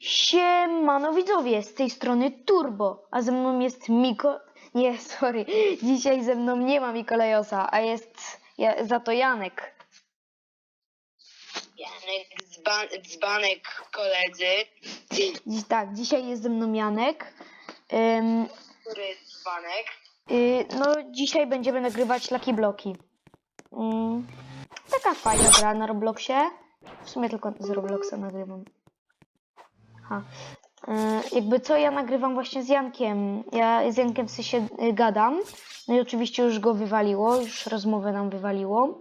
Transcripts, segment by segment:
Siemano widzowie, z tej strony Turbo, a ze mną jest Miko... Nie, sorry, dzisiaj ze mną nie ma Mikolejosa, a jest ja, za to Janek. Janek dzban, dzbanek koledzy, Dziś, tak, dzisiaj jest ze mną Janek. Ym, który jest dzbanek. y, no, dzisiaj będziemy nagrywać Lucky Bloki. Ym, taka fajna gra na Robloxie. W sumie tylko z Robloxa nagrywam. Y, jakby co, ja nagrywam właśnie z Jankiem. Ja z Jankiem w sensie y, gadam. No i oczywiście już go wywaliło, już rozmowę nam wywaliło.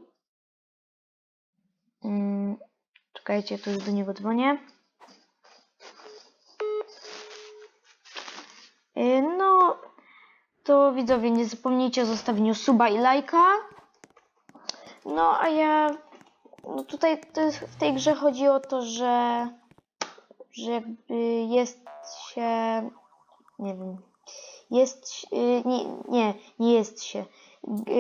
Ym, czekajcie, tu już do niego dzwonię. Y, No, to widzowie, nie zapomnijcie o zostawieniu suba i lajka. No, a ja. No tutaj w tej grze chodzi o to, że. Że jakby jest się. Nie wiem. Jest. y, Nie, nie, nie jest się. Y,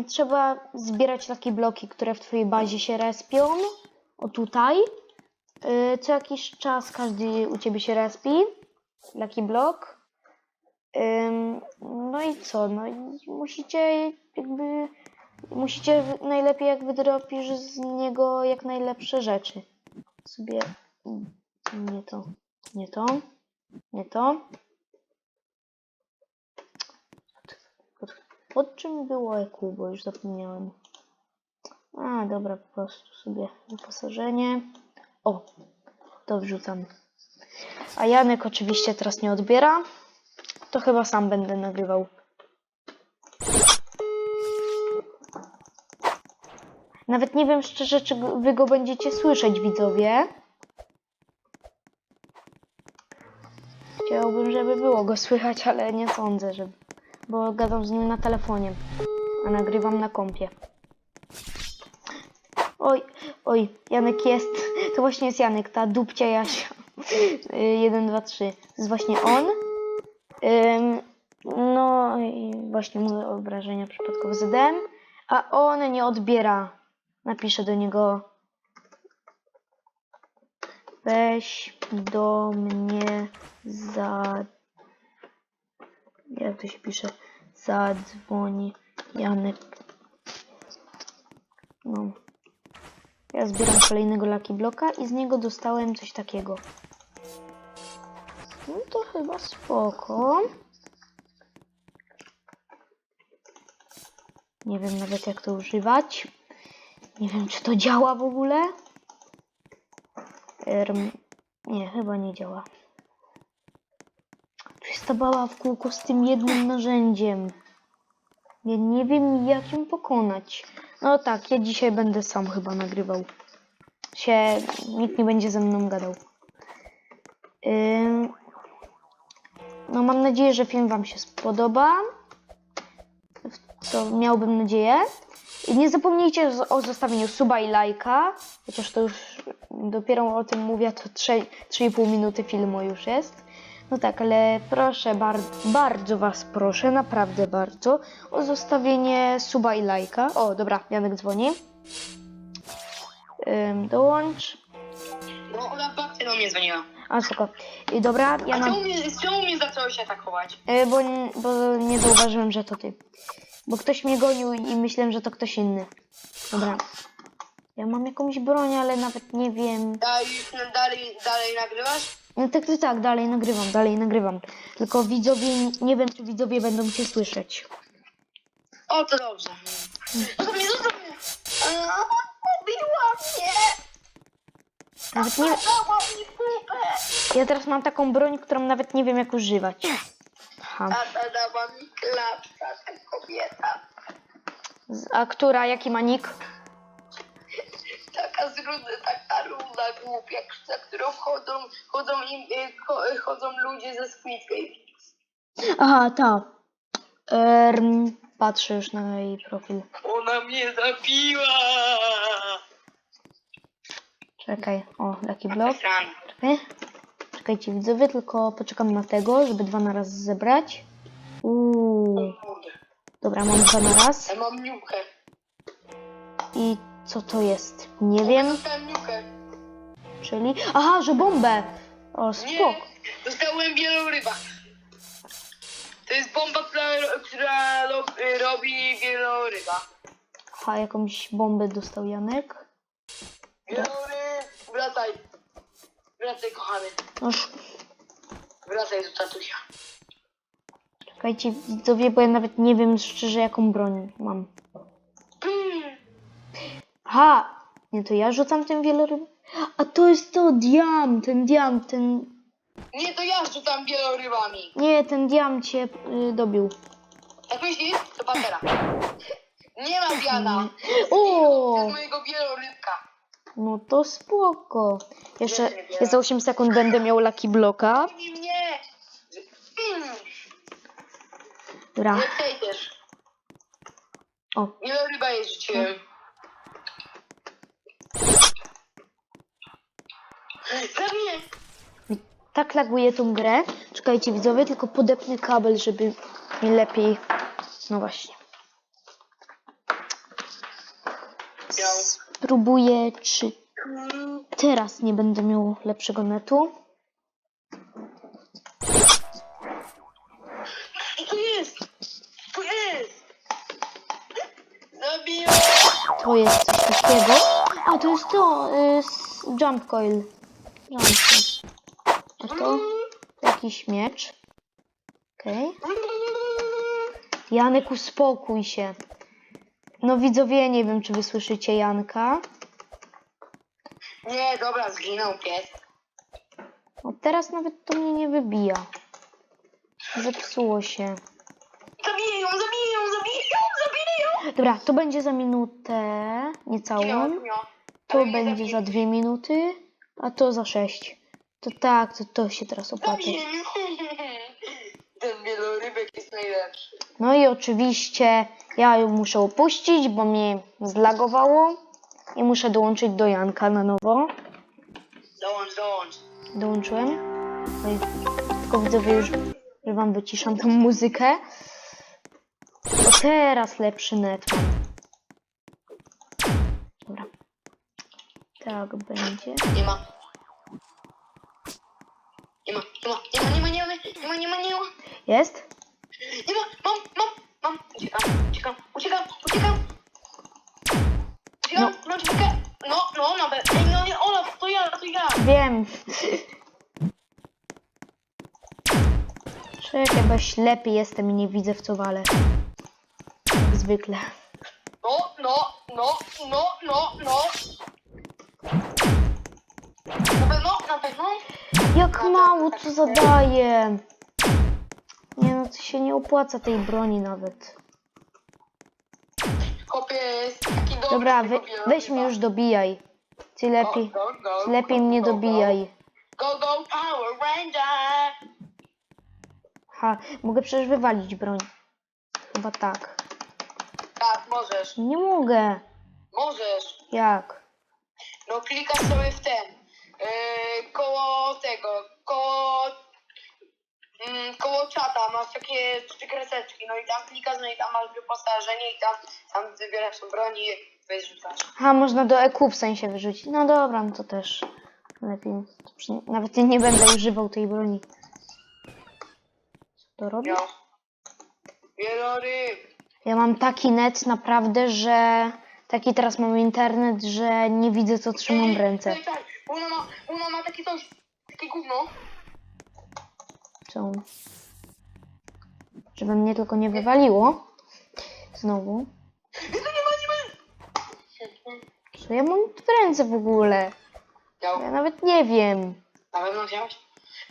y, Trzeba zbierać takie bloki, które w twojej bazie się respią. O tutaj. Co jakiś czas każdy u ciebie się respi. Block. Ym, No i co? No i musicie jakby. Musicie najlepiej jak wydropisz z niego jak najlepsze rzeczy. Sobie. Nie to. Nie to. Nie to. Pod, czym było EQ, bo już zapomniałem. A, dobra, po prostu sobie wyposażenie. O, to wrzucam. A Janek oczywiście teraz nie odbiera. To chyba sam będę nagrywał. Nawet nie wiem szczerze, czy wy go będziecie słyszeć, widzowie. Żeby było go słychać, ale nie sądzę, że... Bo gadam z nim na telefonie, a nagrywam na kompie. Oj, oj, Janek jest. To właśnie jest Janek, ta dupcia Jasia. 1, 2, 3. To jest właśnie on. Ym, no i właśnie o obrażenia przypadkowo ZDM, a on nie odbiera. Napiszę do niego weź do mnie za jak to się pisze zadzwoń Janek no ja zbieram kolejnego Lucky Bloka i z niego dostałem coś takiego no to chyba spoko. Nie wiem nawet jak to używać. Nie wiem czy to działa w ogóle. Nie, chyba nie działa. Tu jest ta bała w kółko z tym jednym narzędziem. Ja nie wiem jak ją pokonać. No tak, ja dzisiaj będę sam chyba nagrywał. Się, nikt nie będzie ze mną gadał. No mam nadzieję, że film Wam się spodoba. Co miałbym nadzieję. I nie zapomnijcie o zostawieniu suba i lajka. Chociaż to już dopiero o tym mówię, to 3,5 minuty filmu już jest. No tak, ale proszę, bar bardzo Was proszę, naprawdę bardzo, o zostawienie suba i lajka. O, dobra, Janek dzwoni. Ym, dołącz. No ona babcia do mnie dzwoniła. A, spoko. I dobra, ja A na... czemu mnie, czemu mnie zaczęło się atakować? E, bo, bo nie zauważyłem, że to ty. Bo ktoś mnie gonił i myślałem, że to ktoś inny. Dobra. Ja mam jakąś broń, ale nawet nie wiem. Dalej, dalej, dalej nagrywasz? No tak, tak, tak, dalej nagrywam, dalej nagrywam. Tylko widzowie, nie wiem, czy widzowie będą cię słyszeć. O, to dobrze. Zostaw mnie, zostaw mnie! A, Ubiła mnie! Nawet nie, Dała mi kupę! ja teraz mam taką broń, którą nawet nie wiem, jak używać. Ha. Tata dała mi klapsa, ta kobieta. Z- A która, jaki ma nick? Taka zruda, taka ruda, głupia, za którą chodzą, chodzą, im, y, cho, y, chodzą ludzie ze Squid Game. Aha, ta. Erm, patrzę już na jej profil. Ona mnie zabiła! Czekaj, o, Block. Fran. Czekaj. Czekajcie widzowie, tylko poczekam na tego, żeby dwa na raz zebrać. Uuu. Dobra, mam dwa na raz. Ja mam niukę. I co to jest? Nie wiem, Dostałem niukę. czyli... Aha, że bombę! O, Nie, spoko. dostałem wieloryba. To jest bomba, która, która ro, robi wieloryba. Ha, jakąś bombę dostał Janek. Wieloryb, wracaj. Wracaj, kochany. Noż, Wracaj do tatusia. czekajcie, widzowie, bo ja nawet nie wiem szczerze, jaką broń mam. Mm. Ha! Nie, to ja rzucam ten wieloryb. A to jest to, diam, ten diam, ten... Nie, to ja rzucam wielorybami. Nie, ten diam cię y, dobił. Jak myślisz? To patera. Nie ma wiana. O! Z mojego wielorybka. No to spoko. Jeszcze, jeszcze za 8 sekund będę miał Lucky Bloka. Mnie. Mm. Dobra. Nie przejdziesz. O, Wieloryba jej rzuciłem. Zabiję. tak laguje tą grę. Czekajcie widzowie, tylko podepnę kabel, żeby mi lepiej... No właśnie. Spróbuję, czy teraz nie będę miał lepszego netu. To jest? Co jest? Zabiję. To jest coś takiego. A, to jest to, y, jump coil. Jump coil. A to jakiś miecz. Okej. Janek, uspokój się. No widzowie, nie wiem, czy wy słyszycie Janka. Nie, dobra, zginął pies. O, teraz nawet to mnie nie wybija. Zepsuło się. Zabiję ją, zabiję ją, zabiję ją, zabiję ją. Dobra, to będzie za minutę niecałą. To będzie za dwie minuty, a to za sześć. To tak, to, to się teraz opłaca. Zabiję ją. Ten wielorybek jest najlepszy. No i oczywiście ja ją muszę opuścić, bo mnie zlagowało i muszę dołączyć do Janka na nowo. Dołącz, dołącz. Dołączyłem. No i tylko widzowie już, że wam wyciszam tą muzykę. Teraz lepszy net. Dobra. Tak będzie. Nie ma. Nie ma, nie ma, nie ma, nie ma, nie ma, nie ma, nie ma, nie ma. Jest? Nie ma, mam, mam, mam. Uciekam, uciekam, uciekam, uciekam. Uciekam, no, uciekam. No, no, nawet. Ej, no nie, Ola, to ja, to ja. Wiem. Czekaj, bo ślepy jestem i nie widzę w co walę. Jak zwykle. No, no, no, no, no, no. Na pewno, na pewno. Jak mało to zadaje. Nie no, to się nie opłaca tej broni nawet. Jest taki dobry. Dobra, wieloryba. weź mnie już dobijaj. Ty lepiej, Go, go, go, ty lepiej go, mnie go, go. dobijaj. Go, go, Power Ranger. Ha, mogę przecież wywalić broń. Chyba tak. Tak, możesz, Nie mogę. możesz. Jak? No klikasz sobie w ten. Yy, koło tego, koło. Mm, koło czata masz takie trzy kreseczki, no i tam klikasz, no i tam masz wyposażenie i tam, tam wybierasz tą broń i wyrzucasz. Ha, można do EQ w sensie wyrzucić. No dobra, no to też lepiej. To przy- Nawet nie będę używał tej broni. Co to robi? No. Wieloryb. Ja mam taki net naprawdę, że taki teraz mam internet, że nie widzę co trzymam w ręce. Ona ma, ona ma takie coś, takie gówno. Co? Żeby mnie tylko nie wywaliło. Znowu. Co ja mam w ręce w ogóle? Ja nawet nie wiem. Na pewno wziąłeś?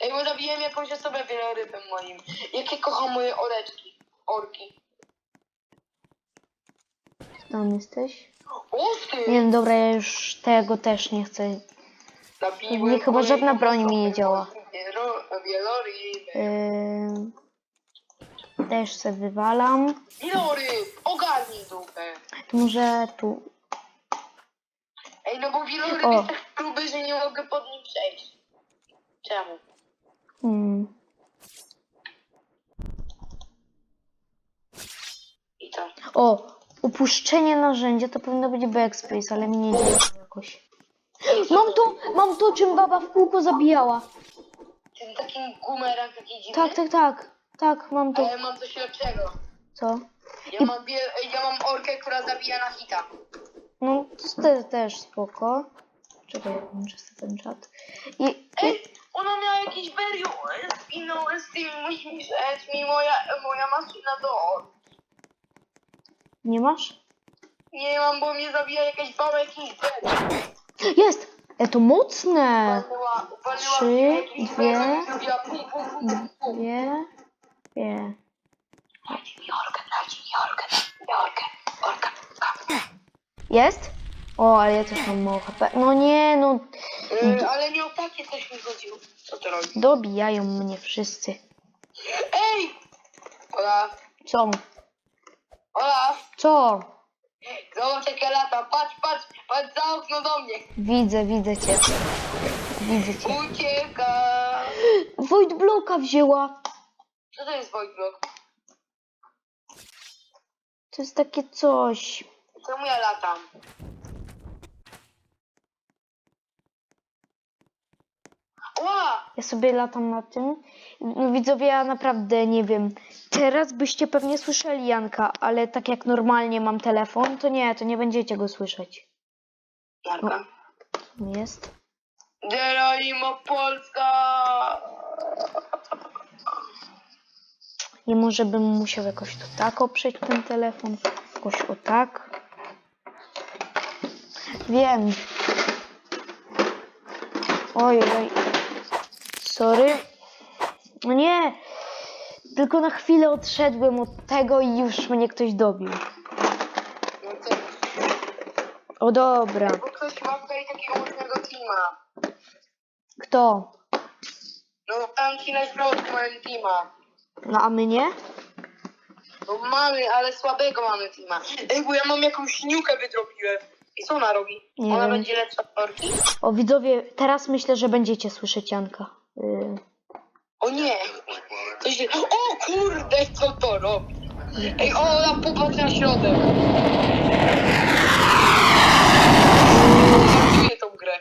Ej, bo zabiłem jakąś osobę wielorybem moim. Jakie kocham moje oreczki. Orki. Tam jesteś? O ty! Nie no dobra, ja już tego też nie chcę. Zabiłem Nie, chyba żadna broń mi nie osobę działa. Yy, też se wywalam. Wieloryb! Ogarnij dupę. Może tu. Ej, no bo wieloryb O. jest tak gruby, że nie mogę pod nim przejść. Czemu? Hmm. I. O, upuszczenie narzędzia to powinno być backspace, ale mi nie działa jakoś. Mam to, mam to, czym baba w kółko zabijała. Tym takim gumerem, taki dziwny. Tak, tak, tak. Tak, mam to. Ale mam coś lepszego. Co? Ja mam, wie, ja mam orkę, która zabija na hita. No, to te, też spoko. Czekaj, muszę sobie ten czat. I, i Ej, ona miała jakiś beriu. Zginąłem z tym, mi moja, moja maszyna do... nie masz? Nie mam, bo mnie zabija jakaś baba, jakiś beriu. Jest! E, to mocne! Trzy, dwie. Dwie, dwie. Dajcie mi dajcie mi. Jest? O, ale ja też mam mało HP. No nie, no. Yy, ale nie o takie coś mi chodziło. Co to robi? Dobijają mnie wszyscy. Ej! Ola, Co? Ola, Co? Zobacz jak ja latam. Patrz, patrz, patrz za okno do mnie. Widzę, widzę cię. Widzę cię. Ucieka. Wojt bloka wzięła. Co to jest Wojtblok? To jest takie coś. Czemu ja latam? Ja sobie latam na tym. No widzowie, ja naprawdę nie wiem. Teraz byście pewnie słyszeli Janka, ale tak jak normalnie mam telefon, to nie, to nie będziecie go słyszeć. Jarka. Jest. Geronimo Polska! Nie może bym musiał jakoś to tak oprzeć ten telefon. Jakoś o tak. Wiem. Oj, oj. Sorry. No nie. Tylko na chwilę odszedłem od tego i już mnie ktoś dobił. No O dobra. bo ktoś ma tutaj takiego mocnego teama. Kto? No tam ci na środku mają teama. No a my nie? No mamy, ale słabego mamy teama. Ej, bo ja mam jakąś śniukę wydrobiłem. I co ona robi? Nie ona wiem. będzie lepsza od orki? O widzowie, teraz myślę, że będziecie słyszeć Janka. O nie! To się... O kurde, co to robi? Ej, Ola, popatrz na środek. Czuję tą grę.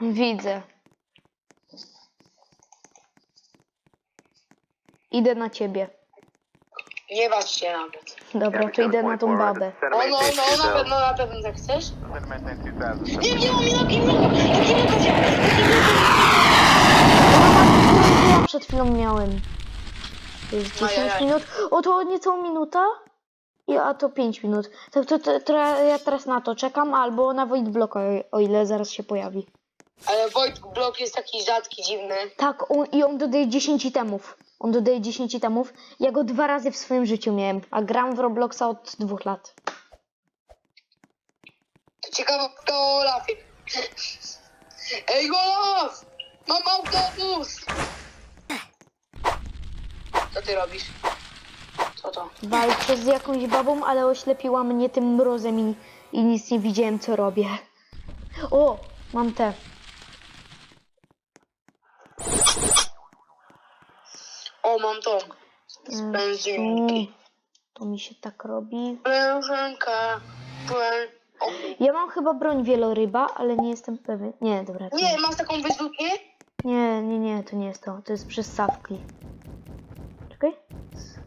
widzę. Idę na ciebie. Nie waż się nawet. Dobra, to idę na tą babę. O no, no, na pewno, na pewno tak chcesz? Maintain 2000. Nie, nie Loki Bloka! Loki Bloka wziąłem! Loki Bloka! Ja przed chwilą miałem. To jest 10 Ajajaj. minut. O, to niecałą minuta? I, a to 5 minut. To, to, to, to ja teraz na to czekam, albo na Void Blocka, o, ile zaraz się pojawi. Ale Wojt Blok jest taki rzadki, dziwny. Tak, on, i on dodaje 10 itemów. On dodaje 10 itemów. Ja go dwa razy w swoim życiu miałem, a gram w Robloxa od dwóch lat. To ciekawe, kto Olafie. Ej, Olaf! Mam autobus! Co ty robisz? Co to? Walczę z jakąś babą, ale oślepiła mnie tym mrozem i, i nic nie widziałem, co robię. O, mam te. O, mam to. Z Mm. To mi się tak robi. O. Ja mam chyba broń wieloryba, ale nie jestem pewien. Nie, dobra. To. Nie, masz taką wyrzutnię? Nie, nie, nie, to nie jest to. To jest przystawki. Czekaj. S-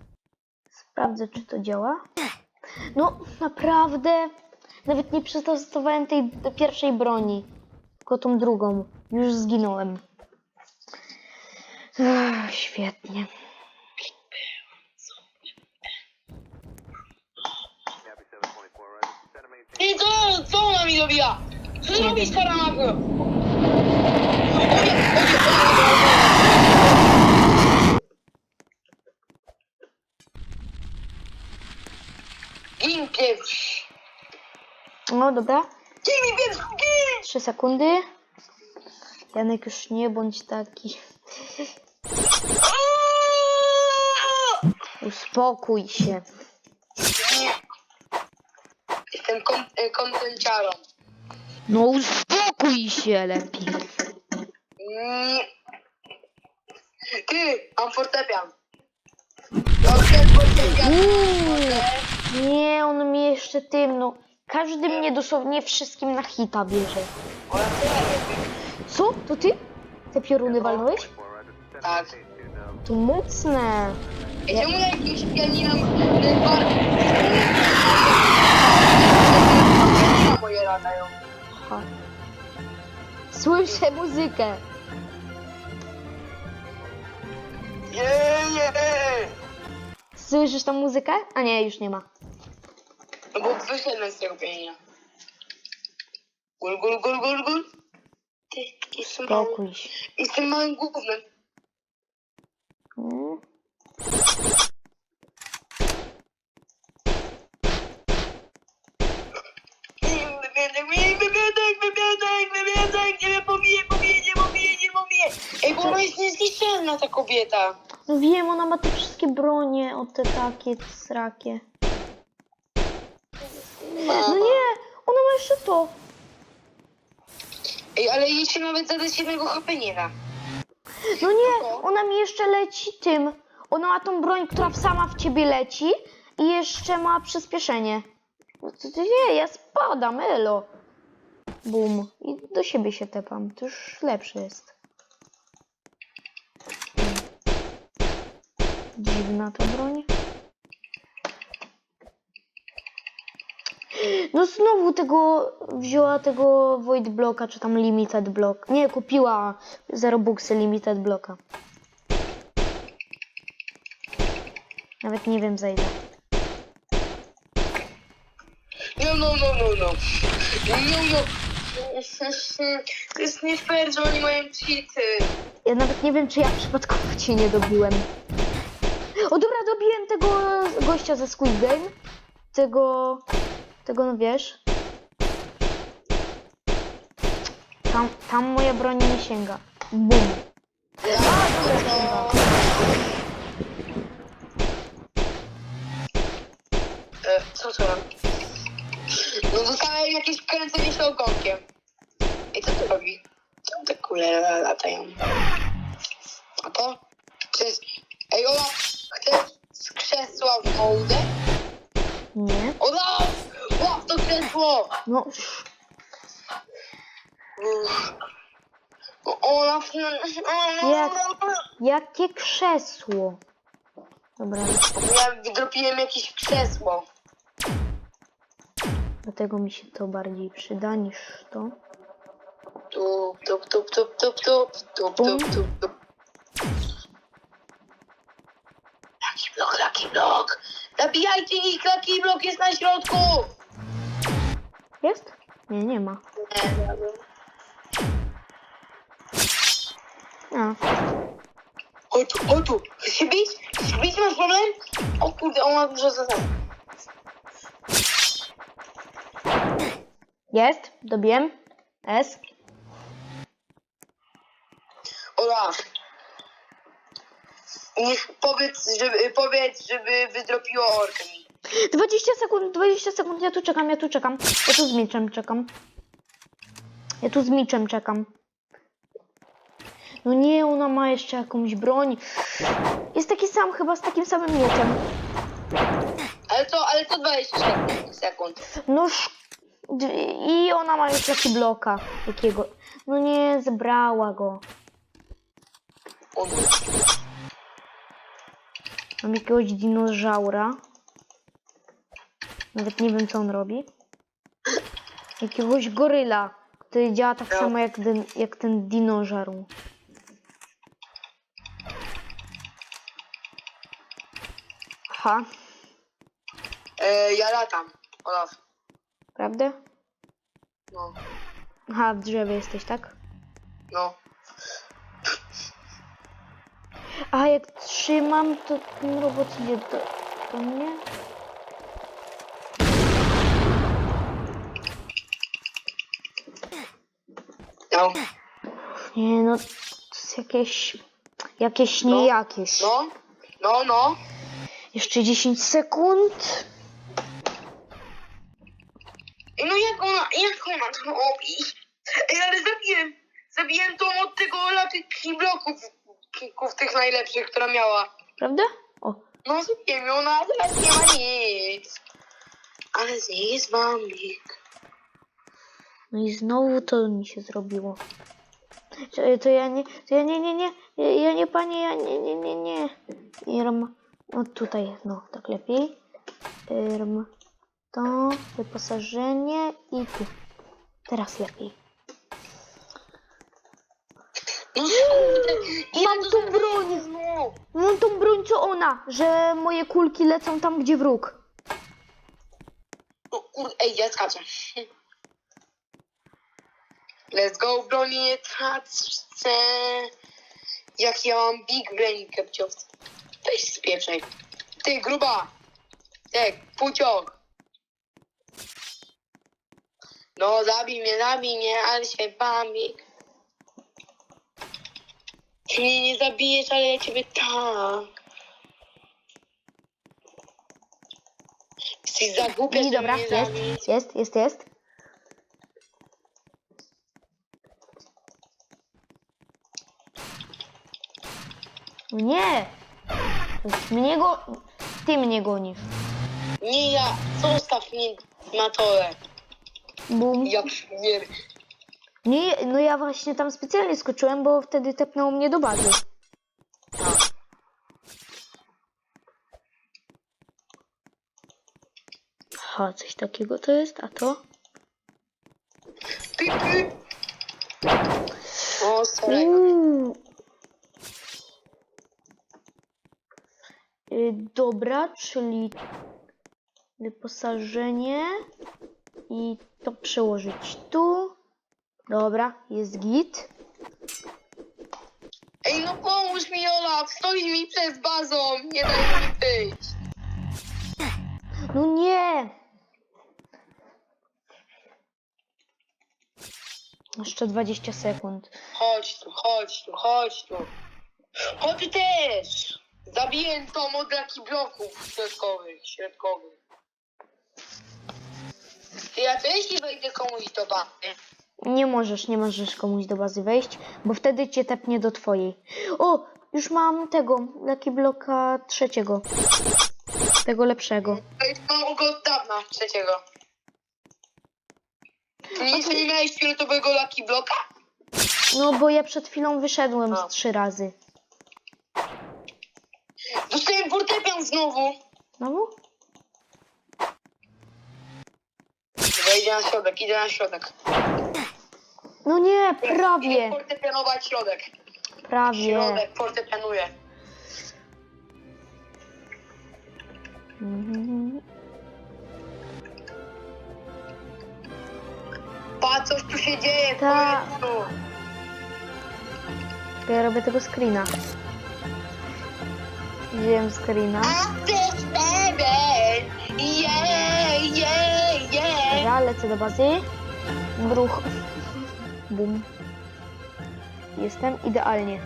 Sprawdzę, czy to działa. No, naprawdę. Nawet nie przetestowałem tej pierwszej broni. Tylko tą drugą. Już zginąłem. Ech, świetnie. Happy 724, right? Center maintain. Ty, co, co ona mi dobija? Co ty Nie robisz, wiem. stara mago? O nie, o nie, o nie, o nie. Gin pierwszy. No, dobra. Gin pierwszy, gin! Trzy sekundy. Janek, już nie bądź taki. Uspokój się. Jestem kon- e, kontenciarą. No uspokój się lepiej. Nie. Ty, mam fortepian. Dobrze, fortepian. Nie, on mnie jeszcze tym, no. Każdy mnie dosłownie wszystkim na hita bierze. Co? To ty? Te pioruny walnąłeś? Tak. To mocne. Ej, czemu na jakimś pianinem y, bar... Pianina moje latają. Aha. Słyszę muzykę. Nie, nie. Słyszysz tam muzykę? A nie, już nie ma. No bo wyszedłem z pianina. Gul, gul, gul, gul, gul. Ty, jestem małym, Spokój się. jestem małym gównem. Mm. Bo ona jest niezniszczalna, ta kobieta. No wiem, ona ma te wszystkie bronie, o te takie srakie. No nie, ona ma jeszcze to. Ej, ale jej się nawet zadać jednego HP nie da. No nie, ona mi jeszcze leci tym. Ona ma tą broń, która sama w ciebie leci i jeszcze ma przyspieszenie. No to, to nie, ja spadam, elo. Bum. I do siebie się tepam. To już lepsze jest. Dziwna ta broń. No znowu tego wzięła tego Void Blocka, czy tam Limited Block. Nie, kupiła za Robuxy Limited Blocka. Nawet nie wiem za ile. No, no, no, no, no. No, no. To jest nie fair, że oni mają cheaty. Ja nawet nie wiem, czy ja przypadkowo cię nie dobiłem. Dobiłem tego gościa ze Squid Game. Tego, tego no wiesz. Tam, tam moja broń nie sięga. Bum. E, co to? No dostałem jakieś kręcenie się ogonkiem. I co to robi? Co te kule latają? A to? Czy... Ej, Ola, chcesz z krzesła w mołdę? Nie. Ola! Łap to krzesło! No, Uff. O, Ola... Jak? jakie krzesło. Dobra, Ja wydropiłem jakieś krzesło. dlatego mi się to bardziej przyda niż to. Tup, tup, tup, tup, tup, tup, tup, tup, tup, tup. Lucky block, lucky block! Zabijajcie ich, lucky block jest na środku! Jest? Nie, nie ma. Nie, A, Chodź tu, chodź tu! Chcesz się bić? Chcesz się bić? Masz problem? O kurde, on ma dużo zadań. jest? Dobiłem? S. Ola! Niech powiedz, żeby, powiedz, żeby wydropiło orkę mi. 20 sekund, 20 sekund, ja tu czekam, ja tu czekam. Ja tu z mieczem czekam. Ja tu z mieczem czekam. No nie, ona ma jeszcze jakąś broń. Jest taki sam, chyba z takim samym mieczem. Ale to, ale to 20 sekund. No sz... I ona ma już taki bloka. Jakiego? No nie, zebrała go. Mam jakiegoś dinozaura. Nawet nie wiem, co on robi. Jakiegoś goryla, który działa tak samo jak ten, jak ten dinożar. Aha, E, ja latam. Olaf. prawda? No, Aha, w drzewie jesteś, tak? no. A jak trzymam, to ten robot idzie do, do mnie? No, Nie, no to jest jakieś... Jakieś No. nie jakieś. no, no, no. Jeszcze 10 sekund. Ej, no jak ona, jak ona to robi? Ej, ale zabiłem, zabiłem tą od tego Lucky bloków, kików tych najlepszych, która miała. Prawda? O, No zabiłem ją, no a teraz nie ma nic. Ale jest bambik. no i znowu to mi się zrobiło. Czy- To ja nie, to ja nie, nie, nie, ja, ja nie, panie, ja nie, nie, nie, nie. Irm, no tutaj, no, tak lepiej. Irm, to, wyposażenie i tu. Teraz lepiej. No kurde, ile Mam to za- broń. No. Mam tą broń co ona, że moje kulki lecą tam, gdzie wróg. No kurde, ej, ja skaczę. Let's go, broni nie tracę. Jak ja mam big brain kepciowca. Weź z pierwszej. Ty, gruba. Tak, puciok. No, zabij mnie, zabij mnie, ale się bambik. Ty mnie nie zabijesz, ale ja ciebie tak. Jesteś za głupia, I żeby dobra, mnie jest, zabić. jest, jest, jest. Nie! Mnie go... Ty mnie gonisz. Nie ja, zostaw mnie na tole. Bum. Ja. Nie, no ja właśnie tam specjalnie skoczyłem, bo wtedy tepnęło mnie do bazy. Ha, coś takiego to jest, a to? O, sorry. Uuu. Y, Dobra, czyli wyposażenie i to przełożyć tu. Dobra, jest git. Ej, no pomóż mi, Olaf. Stoi mi przed bazą. Nie daj mi wyjść. No nie! Jeszcze 20 sekund. Chodź tu, chodź tu, chodź tu. Chodź też. Zabiję tą od laki bloków środkowych, środkowych. Ja też nie wejdę komuś do bazy. Nie możesz, nie możesz komuś do bazy wejść, bo wtedy cię tepnie do twojej. O, już mam tego, Lucky Bloka trzeciego. Tego lepszego. To jest mam go od dawna, trzeciego. Ty nie, nie miałeś fioletowego laki bloka? No bo ja przed chwilą wyszedłem z trzy razy. Dostałem fortepian znowu. Znowu? Idę na środek, idę na środek. No nie, Idę prawie, fortepianować środek. prawie. Środek, fortepianuję. Mhm. Pa, coś tu się dzieje, Ta. powiedz tu. Ja robię tego screena. Wziąłem screena. Yeah, yeah, yeah. Dobra, lecę do bazy. Bruch. Bum. Jestem idealnie.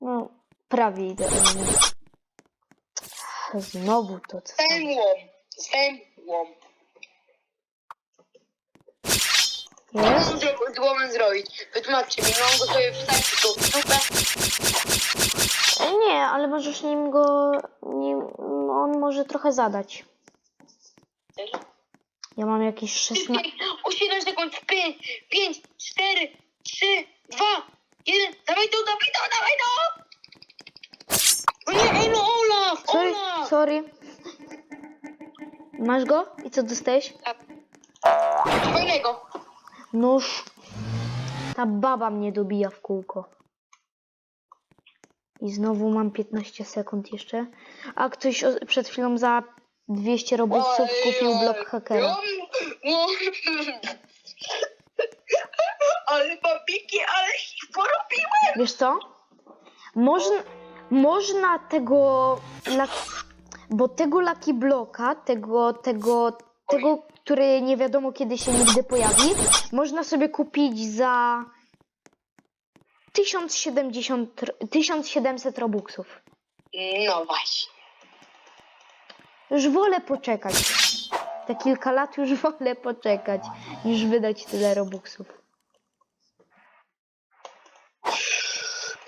No, prawie idealnie. Znowu to co. Zemłom, zemłom. Co Jest? mam zro- z głową zrobić? Wytłumaczcie mi, mam go sobie tu w dupę. E, Nie, ale możesz nim go. Nim, on może trochę zadać. Ja mam jakieś 16. O 7 sekund, 5, 5, 4, 3, 2, 1. Dawaj to, dawaj to, dawaj to! O nie, ej no Olaf, Sorry, Olaf! sorry. Masz go? I co dostałeś? Fajnego. Nóż. Ta baba mnie dobija w kółko. I znowu mam 15 sekund jeszcze. A ktoś o- przed chwilą za 200 robuxów kupił blok hakera. Ale papiki, ale ich porobiłem! Wiesz co? Można, można tego. Bo tego Lucky Bloka, tego, tego, tego, który nie wiadomo kiedy się nigdy pojawi, można sobie kupić za 1070, ro- 1700 robuxów. No właśnie. Już wolę poczekać. Te kilka lat już wolę poczekać, niż wydać tyle robuxów.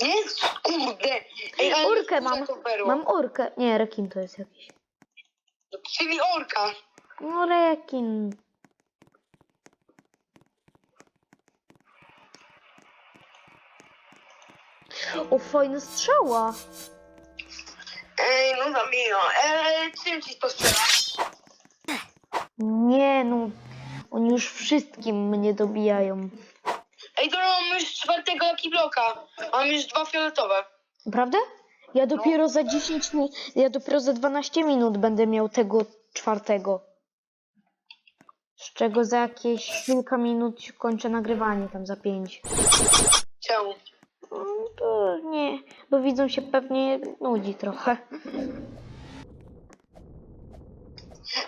Jest, kurde. Ej, ale mam. to perło? Mam orkę. Nie, rekin to jest jakiś. Czyli orka. No rekin. O, fajna strzała. Ej, no zamieniam. Eee, czym ci to strzela? Nie no, oni już wszystkim mnie dobijają. Ej, dobra, mam już czwartego Lucky Bloka. Mam już dwa fioletowe. Prawda? Ja dopiero za 10 minut, ja dopiero za 12 minut będę miał tego czwartego. Z czego za jakieś kilka minut kończę nagrywanie, tam za 5. Czemu? To nie, bo widzą się pewnie nudzi trochę.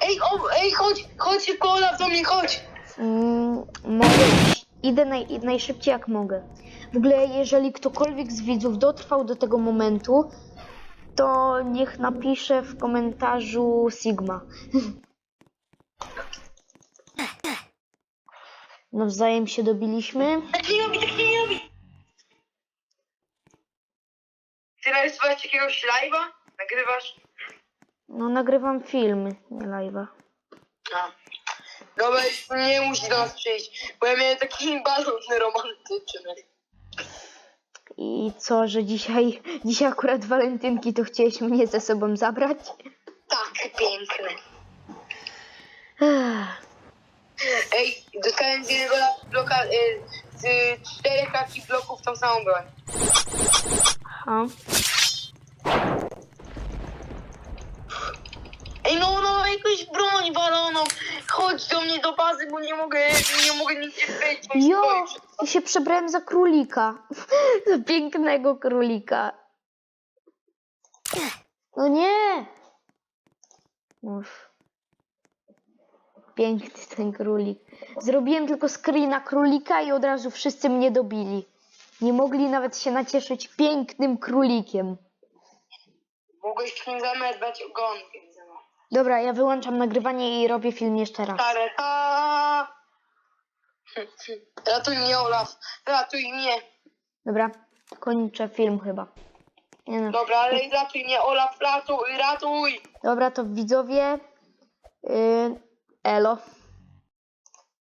Ej, o, ej, chodź, chodź szybko, Olaf, do mnie, chodź. Mm, mogę. Idę naj, najszybciej jak mogę. W ogóle, jeżeli ktokolwiek z widzów dotrwał do tego momentu, to niech napisze w komentarzu Sigma. Nawzajem się dobiliśmy. Tak nie robi, tak nie robi. Ty narysować jakiegoś live'a? Nagrywasz? No, nagrywam film, nie live'a. A. Dobra, już nie musi do nas przyjść, bo ja miałem taki balon romantyczny. I co, że dzisiaj, dzisiaj akurat walentynki, to chciałeś mnie ze sobą zabrać? Tak, piękny. Ech, Ej, dostałem z jednego bloka, y, z czterech Lucky bloków tą samą broń. Aha. Ej, no, no, jakąś broń baloną. Chodź do mnie do bazy, bo nie mogę, nie mogę wejść. bo się Jo, ja się przebrałem za królika. za pięknego królika. No nie! Uff. Piękny ten królik. Zrobiłem tylko screena królika i od razu wszyscy mnie dobili. Nie mogli nawet się nacieszyć pięknym królikiem. Mogłeś nim zamedbać ogonkiem. Dobra, ja wyłączam nagrywanie i robię film jeszcze raz. Stare, a. Ratuj mnie, Olaf. Ratuj mnie. Dobra, kończę film chyba. Nie no. Dobra, ale ratuj mnie, Olaf, ratuj, ratuj. Dobra, to widzowie. Yy, elo.